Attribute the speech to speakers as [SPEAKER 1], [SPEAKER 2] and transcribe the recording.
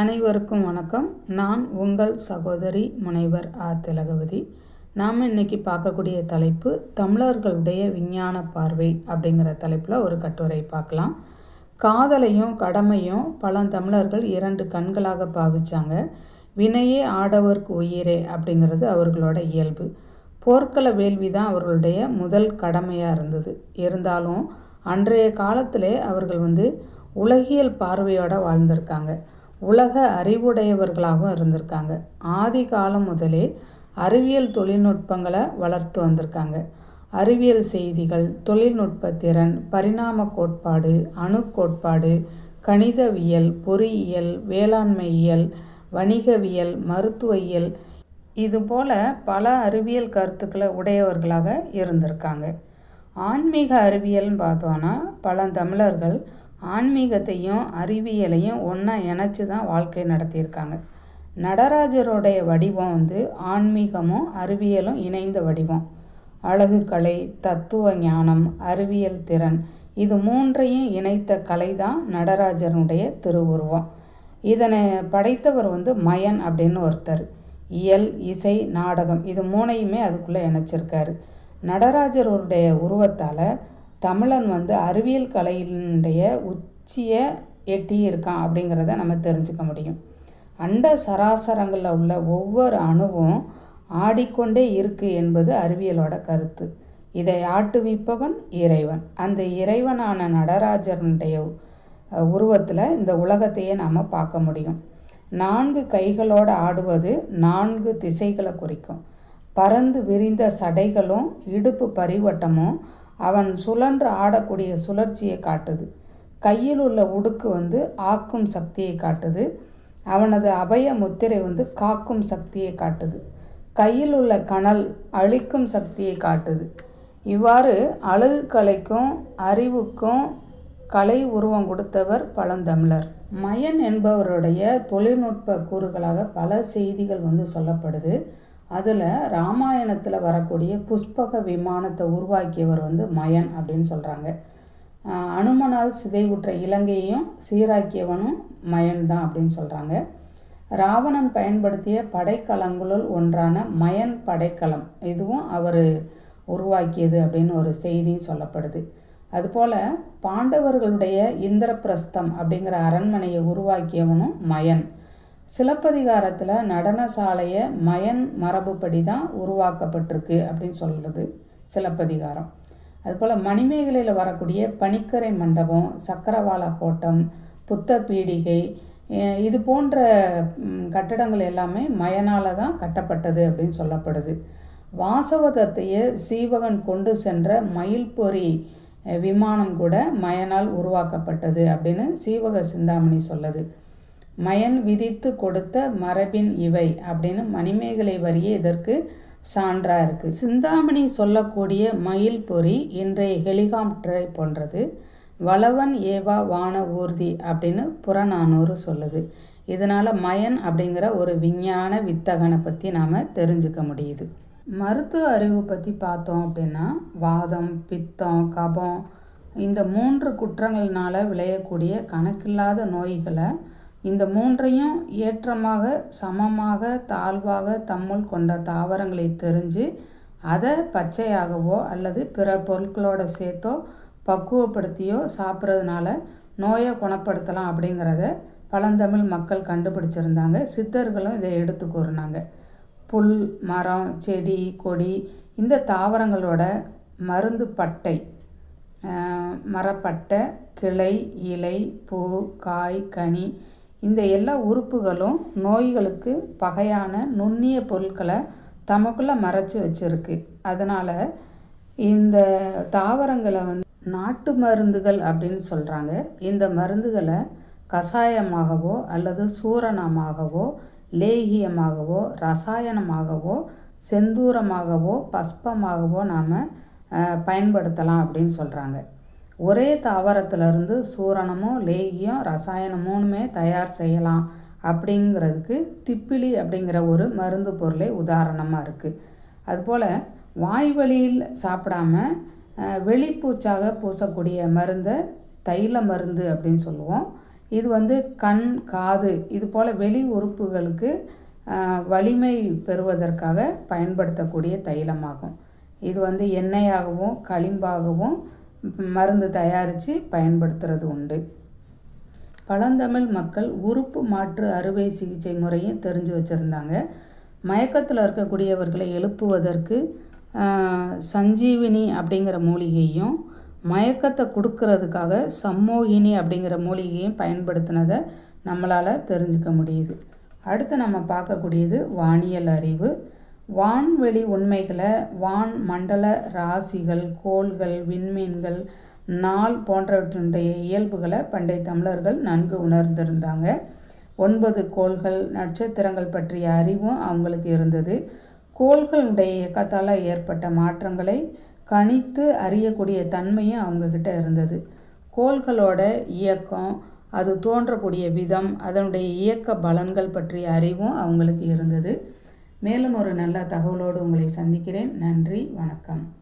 [SPEAKER 1] அனைவருக்கும் வணக்கம். நான் உங்கள் சகோதரி முனைவர் ஆ. திலகவதி. நாம் இன்னைக்கு பார்க்கக்கூடிய தலைப்பு தமிழர்களுடைய விஞ்ஞான பார்வை அப்படிங்கிற தலைப்பில் ஒரு கட்டுரை பார்க்கலாம். காதலையும் கடமையும் பழந்தமிழர்கள் இரண்டு கண்களாக பாவிச்சாங்க. வினையே ஆடவர்க்கு உயிரே அப்படிங்கிறது அவர்களோட இயல்பு. போர்க்கள வேள்வி தான் அவர்களுடைய முதல் கடமையாக இருந்தது. இருந்தாலும் அன்றைய காலத்திலே அவர்கள் வந்து உலகியல் பார்வையோடு வாழ்ந்திருக்காங்க. உலக அறிவுடையவர்களாகவும் இருந்திருக்காங்க. ஆதி காலம் முதலே அறிவியல் தொழில்நுட்பங்களை வளர்த்து வந்திருக்காங்க. அறிவியல் செய்திகள் தொழில்நுட்ப திறன் பரிணாம கோட்பாடு அணு கோட்பாடு கணிதவியல் பொறியியல் வேளாண்மையியல் வணிகவியல் மருத்துவியல் இதுபோல் பல அறிவியல் கருத்துக்களை உடையவர்களாக இருந்திருக்காங்க. ஆன்மீக அறிவியல்னு பார்த்தோன்னா பழந்தமிழர்கள் ஆன்மீகத்தையும் அறிவியலையும் ஒன்றா இணைச்சி தான் வாழ்க்கை நடத்தியிருக்காங்க. நடராஜருடைய வடிவம் வந்து ஆன்மீகமும் அறிவியலும் இணைந்த வடிவம். அழகு கலை தத்துவ ஞானம் அறிவியல் திறன் இது மூன்றையும் இணைத்த கலை தான் நடராஜனுடைய திருவுருவம். இதனை படைத்தவர் வந்து மயன் அப்படின்னு ஒருத்தர். இயல் இசை நாடகம் இது மூணையுமே அதுக்குள்ளே இணைச்சிருக்காரு. நடராஜருடைய உருவத்தால் தமிழன் வந்து அறிவியல் கலையினுடைய உச்சியை எட்டி இருக்கான் அப்படிங்கிறத நம்ம தெரிஞ்சுக்க முடியும். அண்ட சராசரங்களில் உள்ள ஒவ்வொரு அணுவும் ஆடிக்கொண்டே இருக்கு என்பது அறிவியலோட கருத்து. இதை ஆட்டுவிப்பவன் இறைவன். அந்த இறைவனான நடராஜனுடைய உருவத்தில் இந்த உலகத்தையே நாம் பார்க்க முடியும். நான்கு கைகளோடு ஆடுவது நான்கு திசைகளை குறிக்கும். பறந்து விரிந்த சடைகளும் இடுப்பு பரிவட்டமும் அவன் சுழன்று ஆடக்கூடிய சுழற்சியை காட்டுது. கையில் உள்ள உடுக்கு வந்து ஆக்கும் சக்தியை காட்டுது. அவனது அபய முத்திரை வந்து காக்கும் சக்தியை காட்டுது. கையில் உள்ள கனல் அழிக்கும் சக்தியை காட்டுது. இவ்வாறு அழகு கலைக்கும் அறிவுக்கும் கலை உருவம் கொடுத்தவர் பழந்தமிழர். மயன் என்பவருடைய தொழில்நுட்ப கூறுகளாக பல செய்திகள் வந்து சொல்லப்படுது. அதில் ராமாயணத்தில் வரக்கூடிய புஷ்பக விமானத்தை உருவாக்கியவர் வந்து மயன் அப்படின்னு சொல்கிறாங்க அனுமனால் சிதைவுற்ற இலங்கையையும் சீராக்கியவனும் மயன் தான் அப்படின்னு சொல்கிறாங்க ராவணன் பயன்படுத்திய படைக்கலங்களுள் ஒன்றான மயன் படைக்கலம் இதுவும் அவர் உருவாக்கியது அப்படின்னு ஒரு செய்தியும் சொல்லப்படுது. அதுபோல் பாண்டவர்களுடைய இந்திரபிரஸ்தம் அப்படிங்கிற அரண்மனையை உருவாக்கியவனும் மயன். சிலப்பதிகாரத்தில் நடனசாலையை மயன் மரபுப்படி தான் உருவாக்கப்பட்டிருக்கு அப்படின்னு சொல்கிறது சிலப்பதிகாரம். அதுபோல் மணிமேகலையில் வரக்கூடிய பனிக்கரை மண்டபம் சக்கரவாள கோட்டம் புத்த பீடிகை இது போன்ற கட்டடங்கள் எல்லாமே மயனால் தான் கட்டப்பட்டது அப்படின்னு சொல்லப்படுது. வாசவதத்தையை சீவகன் கொண்டு சென்ற மயில்பொறி விமானம் கூட மயனால் உருவாக்கப்பட்டது அப்படின்னு சீவக சிந்தாமணி சொல்லுது. மயன் விதித்து கொடுத்த மரபின் இவை அப்படின்னு மணிமேகலை வரியே இதற்கு சான்றாக இருக்குது சிந்தாமணி சொல்லக்கூடிய மயில் பொறி இன்றைய ஹெலிகாப்டரை போன்றது. வளவன் ஏவா வான ஊர்தி அப்படின்னு புறநானூறு சொல்லுது. இதனால் மயன் அப்படிங்கிற ஒரு விஞ்ஞான வித்தகனை பற்றி நாம் தெரிஞ்சுக்க முடியுது. மருத்துவ அறிவு பற்றி பார்த்தோம் அப்படின்னா வாதம் பித்தம் கபம் இந்த மூன்று குற்றங்கள்னால் விளையக்கூடிய கணக்கில்லாத நோய்களை இந்த மூன்றையும் ஏற்றமாக சமமாக தாழ்வாக தம்முள் கொண்ட தாவரங்களை தெரிஞ்சு அதை பச்சையாகவோ அல்லது பிற பொருட்களோட சேர்த்தோ பக்குவப்படுத்தியோ சாப்பிட்றதுனால நோயை குணப்படுத்தலாம் அப்படிங்கிறத பழந்தமிழ் மக்கள் கண்டுபிடிச்சிருந்தாங்க. சித்தர்களும் இதை எடுத்து கூறினாங்க. புல் மரம் செடி கொடி இந்த தாவரங்களோட மருந்து பட்டை மரப்பட்டை கிளை இலை பூ காய் கனி இந்த எல்லா உறுப்புகளும் நோய்களுக்கு பகையான நுண்ணிய பொருட்களை தமக்குள்ளே மறைச்சி வச்சுருக்கு. அதனால் இந்த தாவரங்களை வந்து நாட்டு மருந்துகள் அப்படின்னு சொல்கிறாங்க இந்த மருந்துகளை கஷாயமாகவோ அல்லது சூரணமாகவோ லேகியமாகவோ ரசாயனமாகவோ செந்தூரமாகவோ பஸ்பமாகவோ நாம் பயன்படுத்தலாம் அப்படின்னு சொல்கிறாங்க ஒரே தாவரத்திலிருந்து சூரணமும் லேகியம் ரசாயனம் மூணுமே தயார் செய்யலாம் அப்படிங்கிறதுக்கு திப்பிலி அப்படிங்கிற ஒரு மருந்து பொருளே உதாரணமாக இருக்குது அதுபோல் வாய் வழியில் சாப்பிடாம வெளிப்பூச்சாக பூசக்கூடிய மருந்தை தைல மருந்து அப்படின்னு சொல்லுவோம். இது வந்து கண் காது இது போல் வெளி உறுப்புகளுக்கு வலிமை பெறுவதற்காக பயன்படுத்தக்கூடிய தைலமாகும். இது வந்து எண்ணெயாகவும் களிம்பாகவும் மருந்து தயாரித்து பயன்படுத்துறது உண்டு. பழந்தமிழ் மக்கள் உறுப்பு மாற்று அறுவை சிகிச்சை முறையும் தெரிஞ்சு வச்சுருந்தாங்க. மயக்கத்தில் இருக்கக்கூடியவர்களை எழுப்புவதற்கு சஞ்சீவினி அப்படிங்கிற மூலிகையும் மயக்கத்தை கொடுக்கறதுக்காக சம்மோகினி அப்படிங்கிற மூலிகையும் பயன்படுத்தினதை நம்மளால் தெரிஞ்சுக்க முடியுது. அடுத்து நம்ம பார்க்கக்கூடியது வானியல் அறிவு. வான்வெளி உண்மைகளை வான் மண்டல ராசிகள் கோள்கள் விண்மீன்கள் நாள் போன்றவற்றினுடைய இயல்புகளை பண்டைய தமிழர்கள் நன்கு உணர்ந்திருந்தாங்க. ஒன்பது கோள்கள் நட்சத்திரங்கள் பற்றிய அறிவும் அவங்களுக்கு இருந்தது. கோள்களுடைய இயக்கத்தால் ஏற்பட்ட மாற்றங்களை கணித்து அறியக்கூடிய தன்மையும் அவங்கக்கிட்ட இருந்தது. கோள்களோட இயக்கம் அது தோன்றக்கூடிய விதம் அதனுடைய இயக்க பலன்கள் பற்றிய அறிவும் அவங்களுக்கு இருந்தது. மேலும் ஒரு நல்ல தகவலோடு உங்களை சந்திக்கிறேன். நன்றி வணக்கம்.